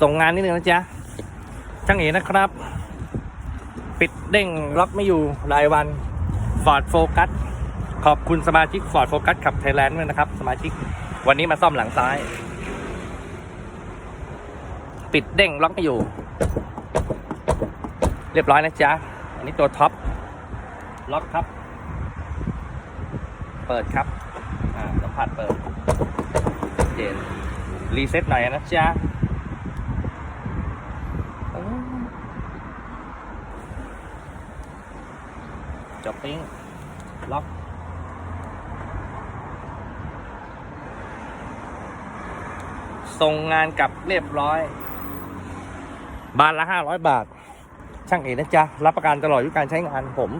ส่งงานนิดนึงนะจ๊ะช่างเอนะครับ ปิดเด้งล็อกไม่อยู่รายวันฟอร์ดโฟกัสขอบคุณสมาชิกฟอร์ดโฟกัสขับไทยแลนด์ด้วยนะครับ สมาชิกวันนี้มาซ่อมหลังซ้าย ปิดเด้งล็อกไม่อยู่ เรียบร้อยนะจ๊ะอันนี้ตัวท็อปล็อกครับ เปิดครับ อ่าสัมผัสเปิดชัดเจนรีเซ็ตหน่อยนะจ๊ะเออ จบปิ้งล็อกส่งงานกลับเรียบร้อย บานละห้าร้อยบาท ช่างเอกนะจ๊ะ รับประกันตลอดอายุการใช้งานผม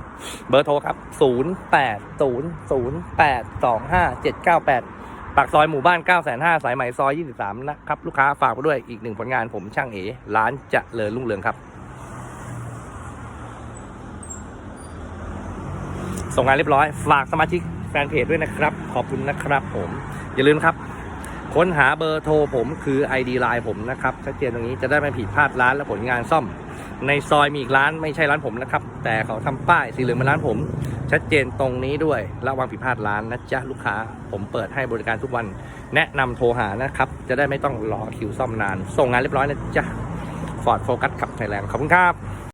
เบอร์โทรครับ 0 8 0 0 8 2 5 7 9 8 ปากซอยหมู่บ้าน9 5 0 0สายใหม่ซอย 23 นะครับ ลูกค้าฝากไปด้วยอีกหนึ่งผลงานผมช่างเอร้านจะเลิญรุ่งเรืองครับ ส่งงานเรียบร้อย ฝากสมาชิกแฟนเพจด้วยนะครับ ขอบคุณนะครับผม อย่าลืมครับ ค้นหาเบอร์โทรผมคือ ID ไลน์ผมนะครับชัดเจนตรงนี้จะได้ไม่ผิดพลาดร้านและผลงานซ่อม ในซอยมีอีกร้านไม่ใช่ร้านผมนะครับ แต่เขาทำป้ายสีเหลืองเป็นร้านผม ชัดเจนตรงนี้ด้วยระวังผิดพลาดร้านนะจ๊ะลูกค้า ผมเปิดให้บริการทุกวัน แนะนำโทรหานะครับ จะได้ไม่ต้องรอคิวซ่อมนาน ส่งงานเรียบร้อยนะจ๊ะฟอร์ดโฟกัสขับไทยแลนด์ขอบคุณครับ